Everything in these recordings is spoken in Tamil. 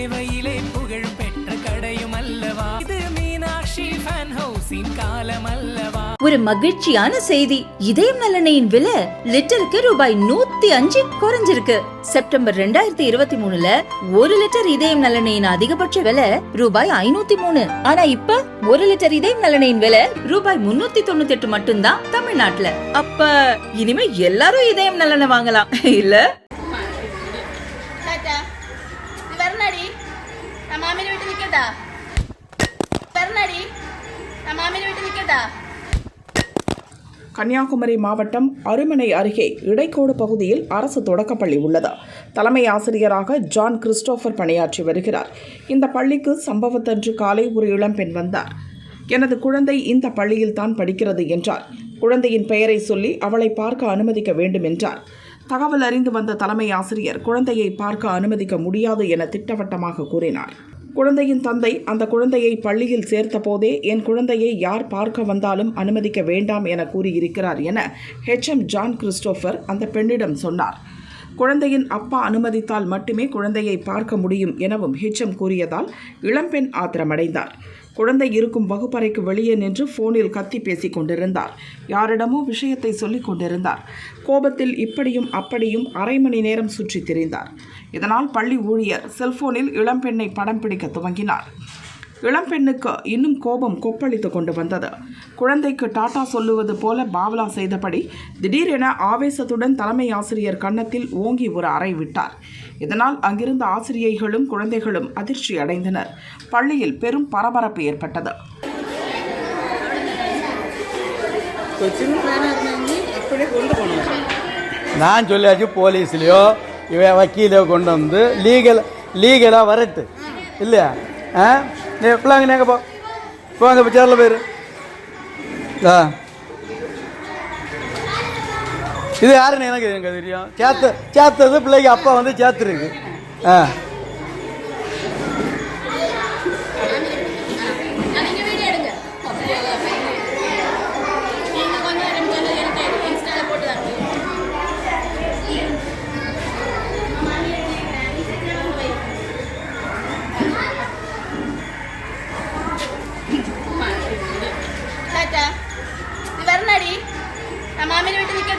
சேவையிலே புகழ் பெற்ற கடையும் அல்லவா? இது மீனாட்சி ஃபேன் ஹவுஸின் காலம் அல்லவா? ஒரு மகிழ்ச்சியான செய்தி. இதயம் நலனையின் விலை லிட்டருக்கு ரூபாய் நூத்தி அஞ்சு குறைஞ்சிருக்கு. செப்டம்பர் ரெண்டாயிரத்தி இருபத்தி மூணுல ஒரு லிட்டர் இதயம் நலனையின் அதிகபட்ச விலை ரூபாய் ஐநூத்தி மூணு. ஆனா இப்ப ஒரு லிட்டர் இதயம் நலனையின் விலை ரூபாய் முன்னூத்தி தொண்ணூத்தி எட்டு மட்டும்தான் தமிழ்நாட்டுல. அப்ப இனிமே எல்லாரும் இதயம் நலனை வாங்கலாம். இல்ல? വരണടി ഞാൻ മാമിനെ വീട്ടിൽ നിൽക്കട്ടാ വരണടി ഞാൻ മാമിനെ വീട്ടിൽ നിൽക്കട്ടാ கன்னியாகுமரி மாவட்டம் அருமனை அருகே இடைக்கோடு பகுதியில் அரசு தொடக்கப்பள்ளி உள்ளது தலைமை ஆசிரியராக ஜான் கிறிஸ்டோபர் பணியாற்றி வருகிறார் இந்த பள்ளிக்கு சம்பவத்தன்று காலை ஒரு இளம்பெண் வந்தார் எனது குழந்தை இந்த பள்ளியில் தான் படிக்கிறது என்றார் குழந்தையின் பெயரை சொல்லி அவளை பார்க்க அனுமதிக்க வேண்டும் என்றார் தகவல் அறிந்து வந்த தலைமை ஆசிரியர் குழந்தையை பார்க்க அனுமதிக்க முடியாது என திட்டவட்டமாக கூறினார். குழந்தையின் தந்தை அந்த குழந்தையை பள்ளியில் சேர்த்தபோதே என் குழந்தையை யார் பார்க்க வந்தாலும் அனுமதிக்க வேண்டாம் என கூறியிருக்கிறார் என ஹெச்எம் ஜான் கிறிஸ்டோஃபர் அந்த பெண்ணிடம் சொன்னார். குழந்தையின் அப்பா அனுமதித்தால் மட்டுமே குழந்தையை பார்க்க முடியும் எனவும் ஹெச்எம் கூறியதால் இளம்பெண் ஆத்திரமடைந்தார். குழந்தை இருக்கும் வகுப்பறைக்கு வெளியே நின்று போனில் கத்தி பேசிக் கொண்டிருந்தார். யாரிடமோ விஷயத்தை சொல்லிக் கொண்டிருந்தார். கோபத்தில் இப்படியும் அப்படியும் அரை மணி நேரம் சுற்றித் திரிந்தார். இதனால் பள்ளி ஊழியர் செல்போனில் இளம்பெண்ணை படம் பிடிக்க துவங்கினார். இளம்பெண்ணுக்கு இன்னும் கோபம் கொப்பளித்து கொண்டு வந்தது. குழந்தைக்கு டாட்டா சொல்லுவது போல பாவலா செய்தபடி திடீரென ஆவேசத்துடன் தலைமை ஆசிரியர் கன்னத்தில் ஓங்கி ஒரு அறை விட்டார். இதனால் அங்கிருந்த ஆசிரியைகளும் குழந்தைகளும் அதிர்ச்சி அடைந்தனர். பள்ளியில் பெரும் பரபரப்பு ஏற்பட்டது. நான் சொல்லியாச்சு போலீஸ்லேயோ இவன் வக்கீலையோ கொண்டு வந்து லீகல் லீகலாக வரட்டு. இல்லையா? ஆ? பிள்ளைங்க நேங்க போ. போங்க சேரில் போயிரு. ஆ. இது யாருன்னு எனக்கு எங்க தெரியும்? சேர்த்து சேர்த்தது பிள்ளைக்கு அப்பா வந்து சேர்த்துருக்கு. ஆ. நீங்க வீடியோ விட்டு நீங்க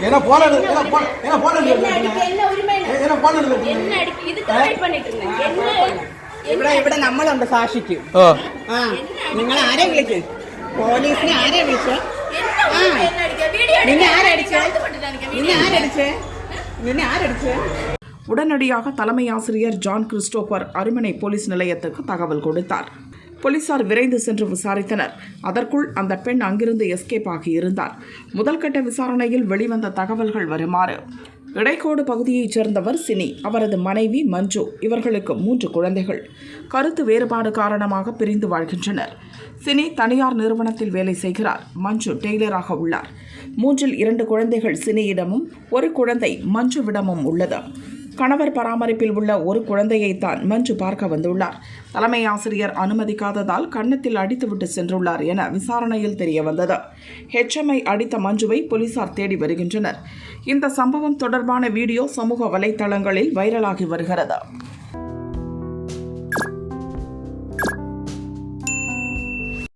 ஏன்னா போன ஏன்னா போன ஏன்னா போன என்ன அடிக்க என்ன உரிமை ஏன்னா போன என்ன அடிக்க இதுக்கு வெயிட் பண்ணிட்டு இருந்தேன் என்ன ഇവിടെ ഇവിടെ നമ്മളുണ്ട് സാക്ഷിക്ക് ஓ ആ നിങ്ങൾ ആരെ വിളിക്ക് പോലീസിനെ ആരെ വിളിച്ച് என்ன உரிமை என்ன அடிக்க வீடியோ നിന്നെ எடுக்க ആരടിച്ച് கழுத்து போட்டுட்டானுங்க നിന്നെ ആരടിച്ച് നിന്നെ ആരടിച്ച് உடனடியாக தலைமை ஆசிரியர் ஜான் கிறிஸ்டோபர் அருமனை போலீஸ் நிலையத்துக்கு தகவல் கொடுத்தார் போலீசார் விரைந்து சென்று விசாரித்தனர். அதற்குள் அந்த பெண் அங்கிருந்து எஸ்கேப் ஆகியிருந்தார் முதல்கட்ட விசாரணையில் வெளிவந்த தகவல்கள் வருமாறு. இடைக்கோடு பகுதியைச் சேர்ந்தவர் சினி அவரது மனைவி மஞ்சு இவர்களுக்கு மூன்று குழந்தைகள். கருத்து வேறுபாடு காரணமாக பிரிந்து வாழ்கின்றனர். சினி தனியார் நிறுவனத்தில் வேலை செய்கிறார். மஞ்சு டெய்லராக உள்ளார். மூன்றில் இரண்டு குழந்தைகள் சினியிடமும் ஒரு குழந்தை மஞ்சுவிடமும் உள்ளது. கணவர் பராமரிப்பில் உள்ள ஒரு குழந்தையைத்தான் மஞ்சு பார்க்க வந்துள்ளார். தலைமை ஆசிரியர் அனுமதிக்காததால் கன்னத்தில் அடித்துவிட்டு சென்றுள்ளார் என விசாரணையில் தெரியவந்தது. ஹெச்எம்ஐ அடித்த மஞ்சுவை போலீசார் தேடி வருகின்றனர். இந்த சம்பவம் தொடர்பான வீடியோ சமூக வலைத்தளங்களில் வைரலாகி வருகிறது.